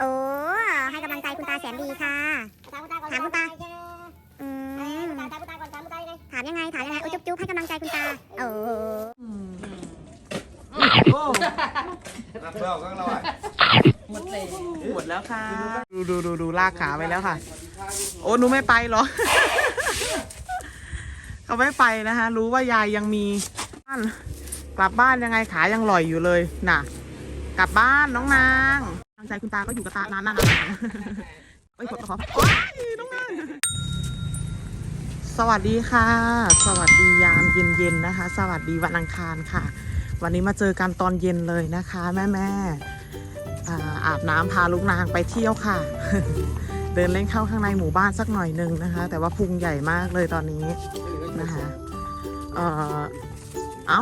โอ้ให้กำลังใจคุณตาแสนดีค่ะ ถามคุณตาอืมถามยังไงถามยังไงโอ้จุ๊บจุ๊บให้กำลังใจคุณตาโอ้รับเปล่าก็เราอะหมดแล้วค่ะ ดูดูดูดูลากขาไปแล้วค่ะ โอ้หนูไม่ไปเหรอเขาไม่ไปนะคะ รู้ว่ายายยังมีบ้านกลับบ้านยังไงขายังลอยอยู่เลยน่ะ กลับบ้านน้องนาง ใจคุณตาก็อยู่กับตานานนานนานเอ้ยขอขอโอ๊ยน้องนางสวัสดีค่ะ สวัสดียามเย็นๆนะคะ สวัสดีวันอังคารค่ะ วันนี้มาเจอกันตอนเย็นเลยนะคะ แม่แม่อาบน้ำพาลูกนางไปเที่ยวค่ะ เดินเล่นเข้าข้างในหมู่บ้านสักหน่อยหนึงนะคะ แต่ว่าพุงใหญ่มากเลยตอนนี้นะคะเอ่อเอ้า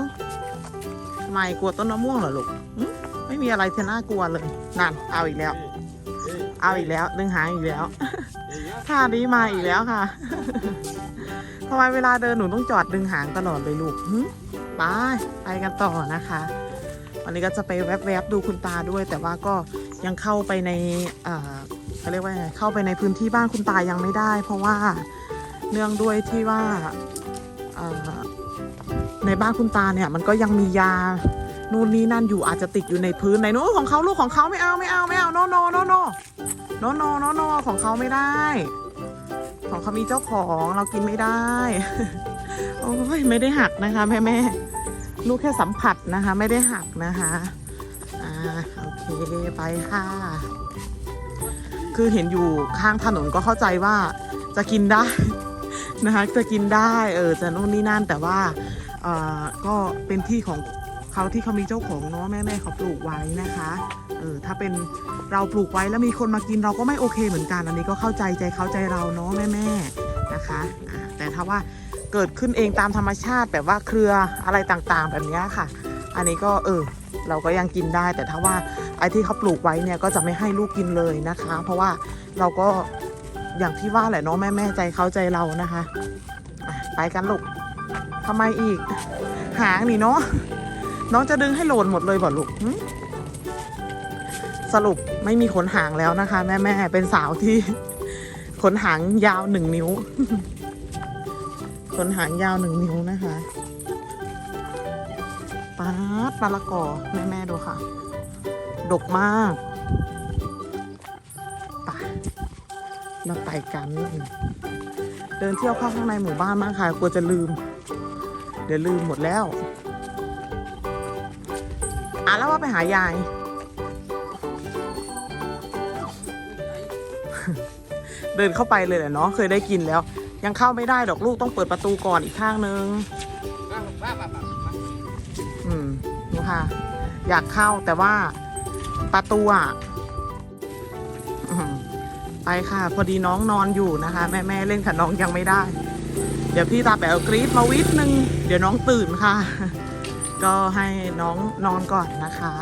ไมกลัวต้นมะม่วงเหรอลูก ม่มีอะไรที่น่ากลัวเลยนั่นเอาอีกแล้ว เอาอีกแล้วดึงหางอีกแล้วท่านี้มาอีกแล้วค่ะทำไมเวลาเดินหนูต้องจอดดึงหางตลอดเลยลูกหึไปไปกันต่อนะคะ วันนี้ก็จะไปแวบๆดูคุณตาด้วย แต่ว่าก็ยังเข้าไปในเอ่อเขาเรียกว่าไงเข้าไปในพื้นที่บ้านคุณตายังไม่ได้ เพราะว่าเนื่องด้วยที่ว่าเอ่อในบ้านคุณตาเนี่ยมันก็ยังมียา นู่นนี่นั่นอยู่อาจจะติดอยู่ในพื้นในนู้นของเขาลูกของเขาไม่เอาไม่เอาไม่เอาโนโนโนโนโนโนโนโนของเขาไม่ได้ ของเขามีเจ้าของเรากินไม่ได้โอ้ยไม่ได้หักนะคะแม่แม่ลูกแค่สัมผัสนะคะ ไม่ได้หักนะคะอ่าโอเคไปค่ะคือเห็นอยู่ข้างถนนก็เข้าใจว่าจะกินได้นะคะจะกินได้เออจะนู่นนี่นั่นแต่ว่าเอ่อก็เป็นที่ของ เขาที่เขามีเจ้าของเนาะแม่แม่ๆเขาปลูกไว้นะคะเออถ้าเป็นเราปลูกไว้แล้วมีคนมากินเราก็ไม่โอเคเหมือนกัน อันนี้ก็เข้าใจใจเข้าใจเราเนาะแม่แม่ๆนะคะแต่ถ้าว่าเกิดขึ้นเองตามธรรมชาติแบบว่าเครืออะไรต่างๆ แบบนี้ค่ะ อันนี้ก็เออเราก็ยังกินได้ แต่ถ้าว่าไอ้ที่เขาปลูกไว้เนี่ยก็จะไม่ให้ลูกกินเลยนะคะ เพราะว่าเราก็อย่างที่ว่าแหละเนาะแม่แม่ใจเขาใจเรานะคะอะไปกันลูกทำไมอีก หางนี่เนาะ น้องจะดึงให้โหลนหมดเลยบ่ลูกสรุปไม่มีขนหางแล้วนะคะ แม่แม่เป็นสาวที่ ขนหางยาวหนึ่งนิ้ว ขนหางยาวหนึ่งนิ้วนะคะปาดปลาละกอแม่แม่ดูค่ะ ดกมากไปเราไปกัน เดินเที่ยวเข้าข้างในหมู่บ้านมากค่ะกลัวจะลืม เดี๋ยวลืมหมดแล้ว อะแล้วว่าไปหายาย เดินเข้าไปเลยแหละเนาะเคยได้กินแล้ว ยังเข้าไม่ได้ดอกลูกต้องเปิดประตูก่อนอีกข้างนึงอืมดูค่ะ อยากเข้าแต่ว่าประตูอะไปค่ะ พอดีน้องนอนอยู่นะคะ แม่แม่เล่นกับน้องยังไม่ได้ เดี๋ยวพี่ตาแป๋วกรี๊ดมาวิดนึง เดี๋ยวน้องตื่นค่ะ ก็ให้น้องนอนก่อนนะคะ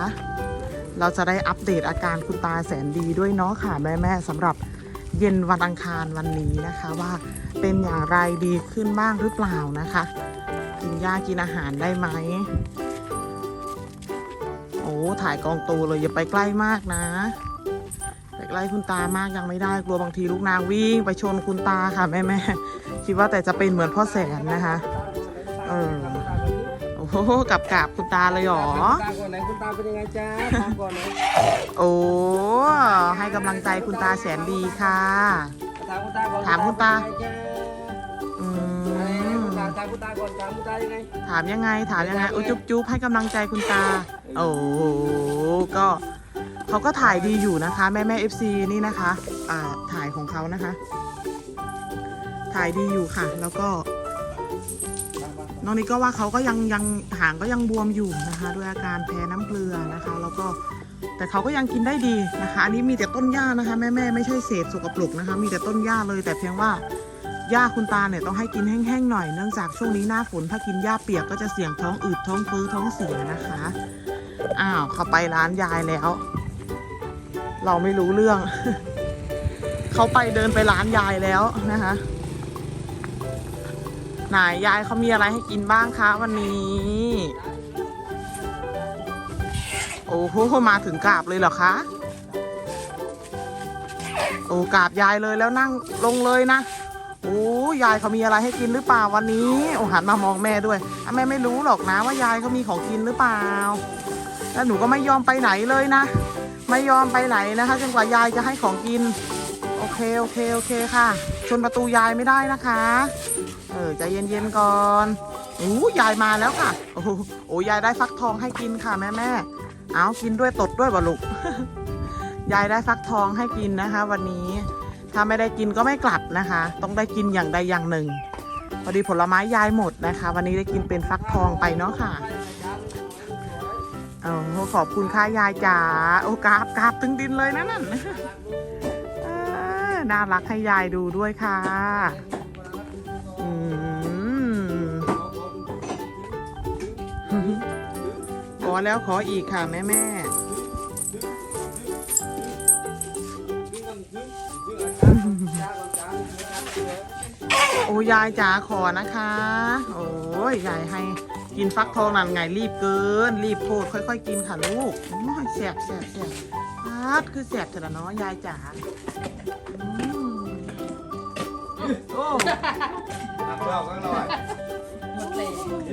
เราจะได้อัปเดตอาการคุณตาแสนดีด้วยเนาะค่ะแม่แม่สำหรับเย็นวันอังคารวันนี้นะคะว่าเป็นอย่างไรดีขึ้นบ้างหรือเปล่านะคะ กินหญ้ากินอาหารได้ไหมโอ้ถ่ายกองโตเลยอย่าไปใกล้มากนะไปใกล้คุณตามากยังไม่ได้กลัวบางทีลูกนางวิ่งไปชนคุณตาค่ะแม่แม่คิดว่าแต่จะเป็นเหมือนพ่อแสนนะคะเออ โอ้โหกับกราบคุณตาเลยเหรอ ตาก่อนไหนคุณตาเป็นยังไงจ้าถามก่อนไหนโอ้ให้กำลังใจคุณตาแสนดีค่ะ ถามคุณตาก่อนถามคุณตา อืถามคุณตาก่อนถามคุณตายังไงถามยังไง ถามยังไงอุจุ๊บจุ๊บให้กำลังใจคุณตา โอ้โหก็เขาก็ถ่ายดีอยู่นะคะ แม่แม่เอฟซีนี่นะคะ อ่าถ่ายของเขานะคะ ถ่ายดีอยู่ค่ะ แล้วก็ น้องนี่ก็ว่าเขาก็ยังยังหางก็ยังบวมอยู่นะคะด้วยอาการแพ้น้ำเกลือนะคะ แล้วก็แต่เขาก็ยังกินได้ดีนะคะ อันนี้มีแต่ต้นหญ้านะคะ แม่แม่ไม่ใช่เศษสกปรกนะคะ มีแต่ต้นหญ้าเลยแต่เพียงว่าหญ้าคุณตาเนี่ยต้องให้กินแห้งๆหน่อยเนื่องจากช่วงนี้หน้าฝนถ้ากินหญ้าเปียกก็จะเสี่ยงท้องอืดท้องฟื้อท้องเสียนะคะอ้าวเขาไปร้านยายแล้ว เราไม่รู้เรื่อง เขาไปเดินไปร้านยายแล้วนะคะ ไหนยายเขามีอะไรให้กินบ้างคะวันนี้ โอ้โหมาถึงกราบเลยเหรอคะ โอ้กราบยายเลยแล้วนั่งลงเลยนะโอ้ยายเขามีอะไรให้กินหรือเปล่าวันนี้โอ้หันมามองแม่ด้วยแม่ไม่รู้หรอกนะว่ายายเขามีของกินหรือเปล่า แล้วหนูก็ไม่ยอมไปไหนเลยนะ ไม่ยอมไปไหนนะคะจนกว่ายายจะให้ของกิน โอเคโอเคโอเคค่ะ ชนประตูยายไม่ได้นะคะ เออใจเย็นๆก่อนโอ้ยายมาแล้วค่ะ โอ้โหยายได้ฟักทองให้กินค่ะแม่แม่เอากินด้วยตดด้วยบ่ลูกยายได้ฟักทองให้กินนะคะ วันนี้ ถ้าไม่ได้กินก็ไม่กลับนะคะ ต้องได้กินอย่างใดอย่างหนึ่ง พอดีผลไม้ยายหมดนะคะ วันนี้ได้กินเป็นฟักทองไปเนาะค่ะโอ้ขอบคุณค่ะยายจ๋าโอ้กราบกราบถึงดินเลยนะนั่นน่ารักให้ยายดูด้วยค่ะ ขอแล้วขออีกค่ะแม่แม่โอ้ยายจ๋าขอนะคะ โอ้ยยายให้กินฟักทองนั่นไงรีบเกิน รีบโพดค่อย ๆ กินค่ะลูกโอ้ยแสบแสบแสบพัดคือแสบแต่ละเนาะยายจ๋าอืมโอ้น้ำเปล่าก็อร่อย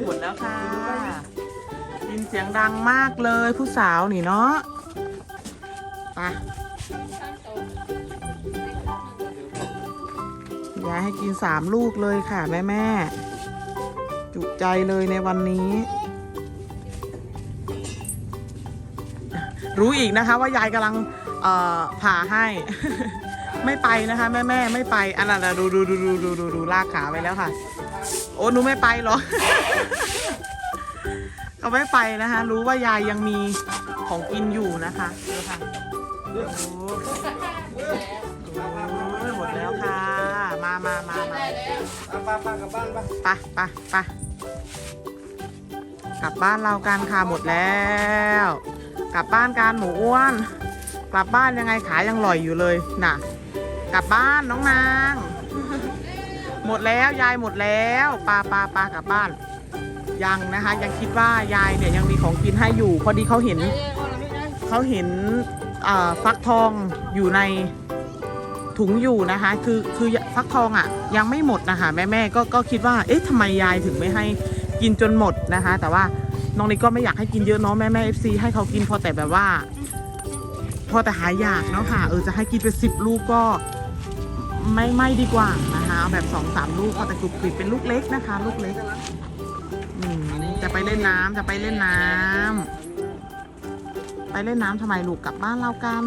หมดแล้วค่ะ ยินเสียงดังมากเลยผู้สาวนี่เนาะไปยายให้กินสามลูกเลยค่ะแม่แม่จุใจเลยในวันนี้ รู้อีกนะคะว่ายายกำลังผ่าให้ ไม่ไปนะคะ แม่แม่ไม่ไปอันนั้นนะดูดูดูดูดูดูดูลากขาไปแล้วค่ะ โอ้หนูไม่ไปเหรอ เขาไม่ไปนะคะ รู้ว่ายายยังมีของกินอยู่นะคะดูค่ะโอ้โหโอ้ยหมดแล้วค่ะ มามามามาเอาป้าป้ากลับบ้านไปไปไปไปกลับบ้านเรากันค่ะหมดแล้ว กลับบ้านกันหมูอ้วน กลับบ้านยังไงขายังลอยอยู่เลยน่ะ กลับบ้านน้องนาง หมดแล้วยายหมดแล้วปลาปลาปลากลับบ้าน ยังนะคะ ยังคิดว่ายายเนี่ยยังมีของกินให้อยู่ พอดีเขาเห็นเขาเห็นฟักทองอยู่ในถุงอยู่นะคะ คือคือฟักทองอะ ยังไม่หมดนะคะแม่แม่ก็ก็คิดว่าเอ๊ะทำไมยายถึงไม่ให้กินจนหมดนะคะ แต่ว่าน้องนิกก็ไม่อยากให้กินเยอะเนาะแม่แม่เอฟซีให้เขากินพอแต่แบบว่า พอแต่หายอยากเนาะค่ะเออจะให้กินไปสิบลูกก็ไม่ไม่ดีกว่านะคะเอาแบบสองสามลูกพอแต่กรุบกริบเป็นลูกเล็กนะคะ ลูกเล็ก ไปเล่นน้ำจะไปเล่นน้ำไปเล่นน้ำทำไมลูกกลับบ้านเรากัน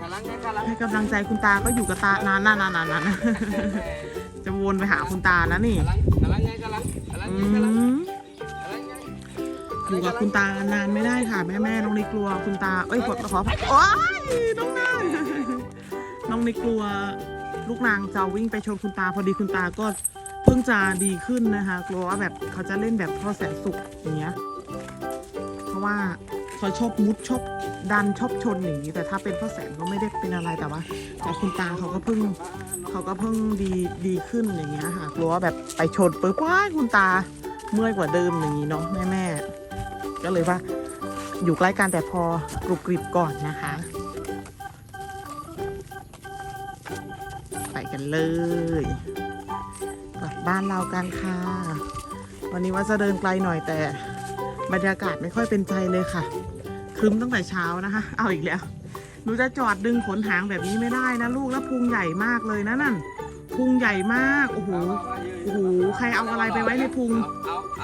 กำลังไงกำลังให้กำลังใจคุณตาก็อยู่กับตานานนานนานนานจะวนไปหาคุณตานะนี่กำลังไงกำลังกำลังอืไงกำลังมกำลังไงอยู่กับคุณตานานไม่ได้ค่ะ แม่แม่น้องนิกกลัวคุณตา เอ้ยขอขอโอ้ยน้องนางน้องนิกกลัว ลูกนางจะวิ่งไปชนคุณตา พอดีคุณตาก็ เพิ่งจะดีขึ้นนะคะกลัวว่าแบบเขาจะเล่นแบบพ่อแสนสุขอย่างเงี้ย เพราะว่าเขาชอบมุดชอบดันชอบชนอย่างนี้แต่ถ้าเป็นพ่อแสนก็ไม่ได้เป็นอะไรแต่ว่าแต่คุณตาเขาก็เพิ่งเขาก็เพิ่งดีดีขึ้นอย่างเงี้ยค่ะกลัวว่าแบบไปชนปุ๊บว้ายคุณตาเมื่อยกว่าเดิมอย่างนี้เนาะแม่แม่ก็เลยว่าอยู่ใกล้กันแต่พอกรุบกริบก่อนนะคะ ไปกันเลย บ้านเรากันค่ะ วันนี้ว่าจะเดินไกลหน่อยแต่บรรยากาศไม่ค่อยเป็นใจเลยค่ะครึ้มตั้งแต่เช้านะคะ เอาอีกแล้ว หนูจะจอดดึงขนหางแบบนี้ไม่ได้นะลูกแล้วพุงใหญ่มากเลยนะนั่น พุงใหญ่มาก โอ้โห โอ้โห ใครเอาอะไรไปไว้ในพุง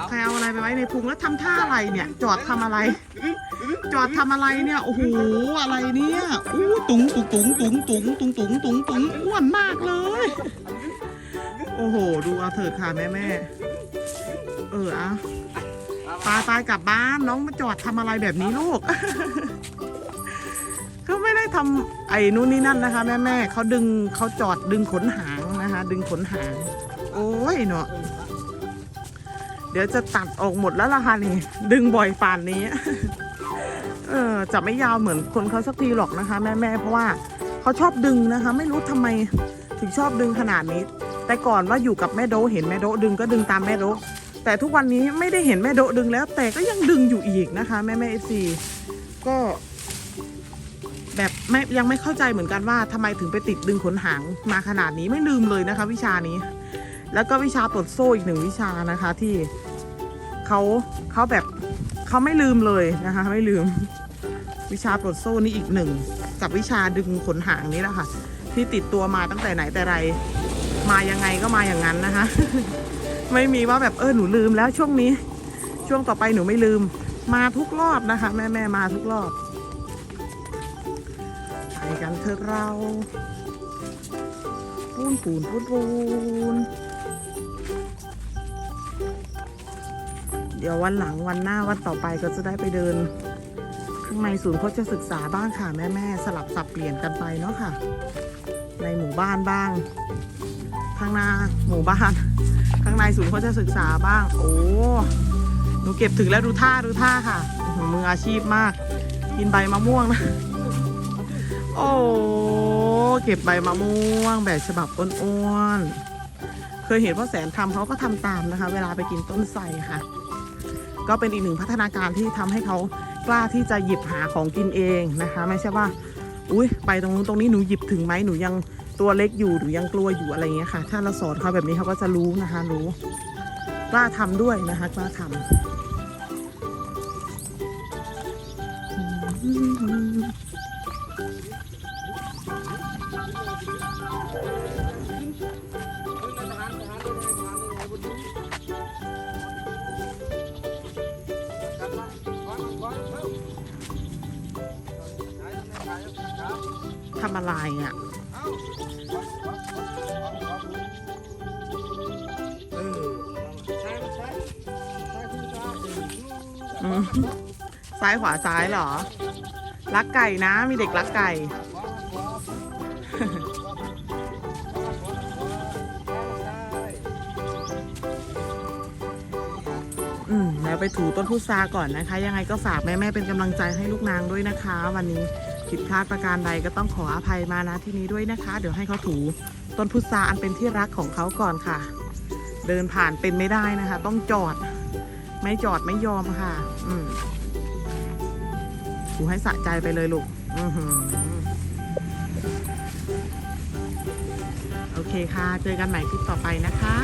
ใครเอาอะไรไปไว้ในพุงแล้วทำท่าอะไรเนี่ย จอดทำอะไร จอดทำอะไรเนี่ย โอ้โห อะไรเนี่ย อู้ ตุ๋งตุ๋งตุ๋งตุ๋งตุ๋งตุ๋งตุ๋งตุงตุงอ้วนมากเลย โอ้โห ดูเอาเถิดค่ะแม่แม่เออเอาปาตายกลับบ้านน้องมาจอดทำอะไรแบบนี้ลูก ก็ไม่ได้ทำไอ้นู่นนี่นั่นนะคะ แม่แม่เขาดึงเขาจอดดึงขนหางนะคะ ดึงขนหาง โอ้ยเนาะเดี๋ยวจะตัดออกหมดแล้วล่ะค่ะนี่ดึงบ่อยป่านนี้ เออจะไม่ยาวเหมือนคนเขาสักทีหรอกนะคะ แม่แม่เพราะว่าเขาชอบดึงนะคะ ไม่รู้ทำไมถึงชอบดึงขนาดนี้ แต่ก่อนว่าอยู่กับแม่โดเห็นแม่โดดึงก็ดึงตามแม่โดแต่ทุกวันนี้ไม่ได้เห็นแม่โดดึงแล้ว แต่ก็ยังดึงอยู่อีกนะคะ แม่แม่เอฟซีก็แบบไม่ยังไม่เข้าใจเหมือนกันว่าทำไมถึงไปติดดึงขนหางมาขนาดนี้ไม่ลืมเลยนะคะ วิชานี้ แล้วก็วิชาปลดโซ่อีกหนึ่งวิชานะคะ ที่เขาเขาแบบเขาไม่ลืมเลยนะคะ ไม่ลืม วิชาปลดโซ่นี่อีกหนึ่งกับวิชาดึงขนหางนี้แหละค่ะที่ติดตัวมาตั้งแต่ไหนแต่ไร มายังไงก็มาอย่างนั้นนะคะ ไม่มีว่าแบบเออหนูลืมแล้วช่วงนี้ ช่วงต่อไปหนูไม่ลืม มาทุกรอบนะคะ แม่แม่มาทุกรอบไปกันเถอะเราปูนปูนปูนปูนเดี๋ยววันหลังวันหน้าวันต่อไปก็จะได้ไปเดินข้างในศูนย์โฆษศึกษาบ้างค่ะแม่แม่สลับสับเปลี่ยนกันไปเนาะค่ะ ในหมู่บ้านบ้าง ข้างหน้าหมู่บ้าน ข้างในศูนย์โฆษศึกษาบ้าง โอ้หนูเก็บถึงแล้วดูท่าดูท่าค่ะอื้อหือมืออาชีพมาก กินใบมะม่วงนะ โอ้เก็บใบมะม่วง แบบฉบับอ้วนๆเคยเห็นพ่อแสนทำเขาก็ทำตามนะคะ เวลาไปกินต้นไทรค่ะ ก็เป็นอีกหนึ่งพัฒนาการที่ทำให้เขากล้าที่จะหยิบหาของกินเองนะคะ ไม่ใช่ว่า อุ้ยไปตรงนู้นตรงนี้หนูหยิบถึงไหมหนูยัง ตัวเล็กอยู่หนูยังกลัวอยู่อะไรเงี้ยค่ะ ถ้าเราสอนเขาแบบนี้เขาก็จะรู้นะคะ รู้กล้าทำด้วยนะคะกล้าทำทำอะไรอะ อืมซ้ายขวาซ้ายเหรอ รักไก่นะ มีเด็กรักไก่ อืมแล้วไปถูต้นพุทราก่อนนะคะ ยังไงก็ฝากแม่ๆเป็นกำลังใจให้ลูกนางด้วยนะคะ วันนี้ผิดพลาดประการใดก็ต้องขออภัยมานะที่นี้ด้วยนะคะ เดี๋ยวให้เขาถูต้นพุทราอันเป็นที่รักของเขาก่อนค่ะ เดินผ่านเป็นไม่ได้นะคะ ต้องจอด ไม่จอดไม่ยอมค่ะ อืมถูให้สะใจไปเลยลูก อือหือโอเคค่ะ เจอกันใหม่คลิปต่อไปนะคะ